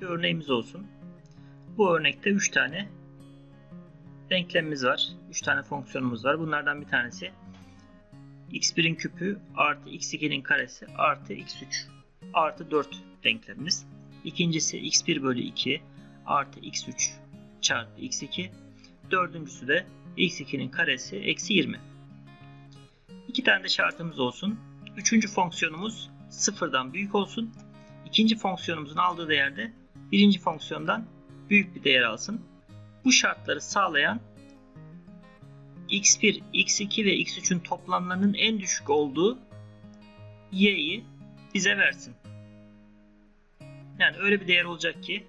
örneğimiz olsun. Bu örnekte 3 tane denklemimiz var. 3 tane fonksiyonumuz var. Bunlardan bir tanesi x1'in küpü artı x2'nin karesi artı x3 artı 4 denklemimiz. İkincisi x1 bölü 2 artı x3 çarpı x2. Dördüncüsü de x2'nin karesi eksi 20. İki tane de şartımız olsun. Üçüncü fonksiyonumuz sıfırdan büyük olsun. İkinci fonksiyonumuzun aldığı değerde birinci fonksiyondan büyük bir değer alsın. Bu şartları sağlayan x1, x2 ve x3'ün toplamlarının en düşük olduğu y'yi bize versin. Yani öyle bir değer olacak ki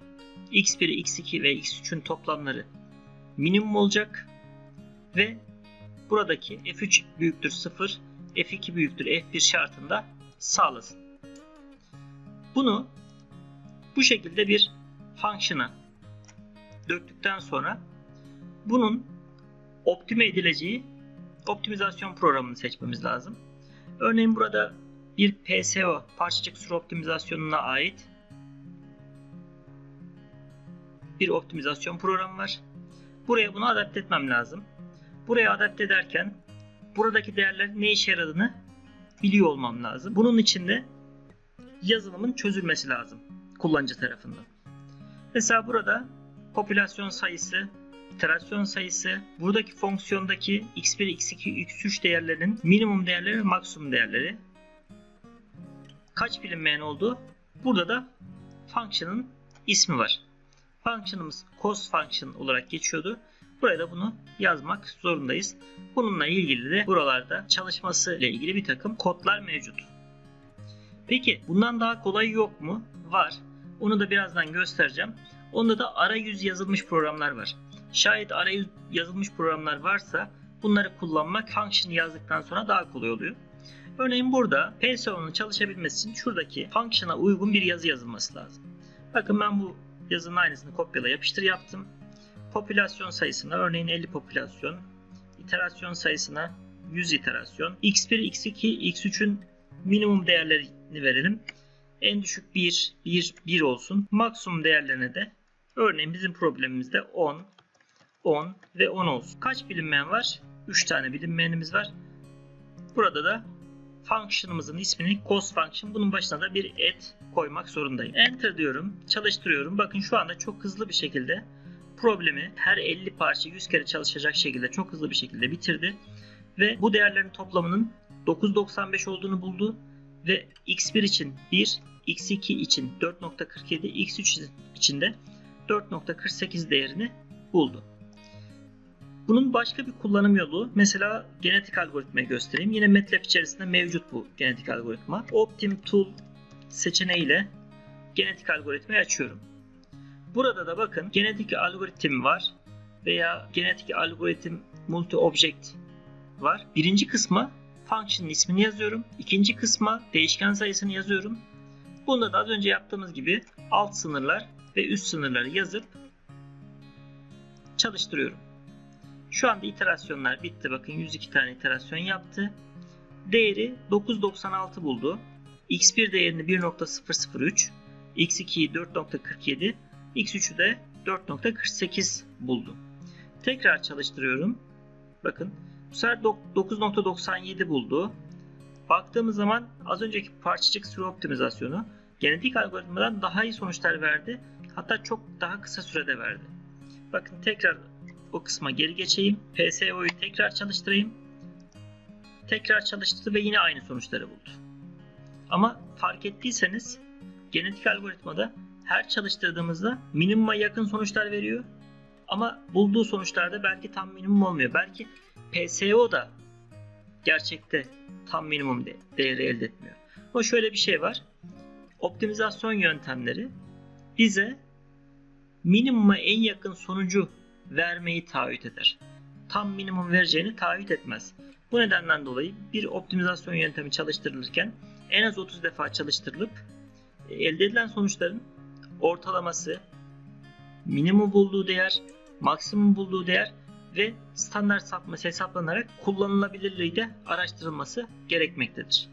x1, x2 ve x3'ün toplamları minimum olacak ve buradaki f3 büyüktür 0, f2 büyüktür f1 şartında sağlasın. Bunu bu şekilde bir function'a döktükten sonra bunun optime edileceği optimizasyon programını seçmemiz lazım. Örneğin burada bir PSO parçacık süre optimizasyonuna ait bir optimizasyon programı var. Buraya bunu adapte etmem lazım. Buraya adapte ederken buradaki değerlerin ne işe yaradığını biliyor olmam lazım. Bunun için de yazılımın çözülmesi lazım kullanıcı tarafından. Mesela burada popülasyon sayısı, iterasyon sayısı, buradaki fonksiyondaki x1, x2, x3 değerlerinin minimum değerleri ve maksimum değerleri kaç bilinmeyen oldu? Burada da function'ın ismi var. Function'ımız cost function olarak geçiyordu. Buraya da bunu yazmak zorundayız. Bununla ilgili de buralarda çalışması ile ilgili bir takım kodlar mevcut. Peki bundan daha kolay yok mu? Var. Onu da birazdan göstereceğim. Onda da arayüz yazılmış programlar var. Şayet arayüz yazılmış programlar varsa bunları kullanmak function yazdıktan sonra daha kolay oluyor. Örneğin burada PSO'nun çalışabilmesi için şuradaki function'a uygun bir yazı yazılması lazım. Bakın ben bu yazının aynısını kopyala yapıştır yaptım. Popülasyon sayısına örneğin 50 popülasyon, iterasyon sayısına 100 iterasyon, x1, x2, x3'ün minimum değerlerini verelim. En düşük 1, 1, 1 olsun. Maksimum değerlerine de örneğin bizim problemimizde 10, 10 ve 10 olsun. Kaç bilinmeyen var? 3 tane bilinmeyenimiz var. Burada da function'ımızın ismini cost function bunun başına da bir et koymak zorundayım. Enter diyorum, çalıştırıyorum. Bakın şu anda çok hızlı bir şekilde problemi her 50 parça 100 kere çalışacak şekilde çok hızlı bir şekilde bitirdi. Ve bu değerlerin toplamının 9.95 olduğunu buldu. Ve x1 için 1, x2 için 4.47, x3 için de 4.48 değerini buldu. Bunun başka bir kullanım yolu mesela genetik algoritmayı göstereyim. Yine MATLAB içerisinde mevcut bu genetik algoritma. Optim Tool seçeneğiyle genetik algoritmayı açıyorum. Burada da bakın genetik algoritm var veya genetik algoritm multi object var. Birinci kısma function ismini yazıyorum. İkinci kısma değişken sayısını yazıyorum. Bunda da az önce yaptığımız gibi alt sınırlar ve üst sınırları yazıp çalıştırıyorum. Şu anda iterasyonlar bitti. Bakın 102 tane iterasyon yaptı. Değeri 9.96 buldu. X1 değerini 1.003, X2'yi 4.47, X3'ü de 4.48 buldu. Tekrar çalıştırıyorum. Bakın bu sefer 9.97 buldu. Baktığımız zaman az önceki parçacık süre optimizasyonu genetik algoritmadan daha iyi sonuçlar verdi. Hatta çok daha kısa sürede verdi. Bakın tekrar o kısma geri geçeyim. PSO'yu tekrar çalıştırayım. Tekrar çalıştırdı ve yine aynı sonuçları buldu. Ama fark ettiyseniz genetik algoritmada her çalıştırdığımızda minimuma yakın sonuçlar veriyor. Ama bulduğu sonuçlarda belki tam minimum olmuyor. Belki PSO da gerçekte tam minimum de değeri elde etmiyor. Ama şöyle bir şey var. Optimizasyon yöntemleri bize minimuma en yakın sonucu vermeyi taahhüt eder. Tam minimum vereceğini taahhüt etmez. Bu nedenden dolayı bir optimizasyon yöntemi çalıştırılırken en az 30 defa çalıştırılıp e, elde edilen sonuçların ortalaması, minimum bulduğu değer, maksimum bulduğu değer ve standart sapması hesaplanarak kullanılabilirliği de araştırılması gerekmektedir.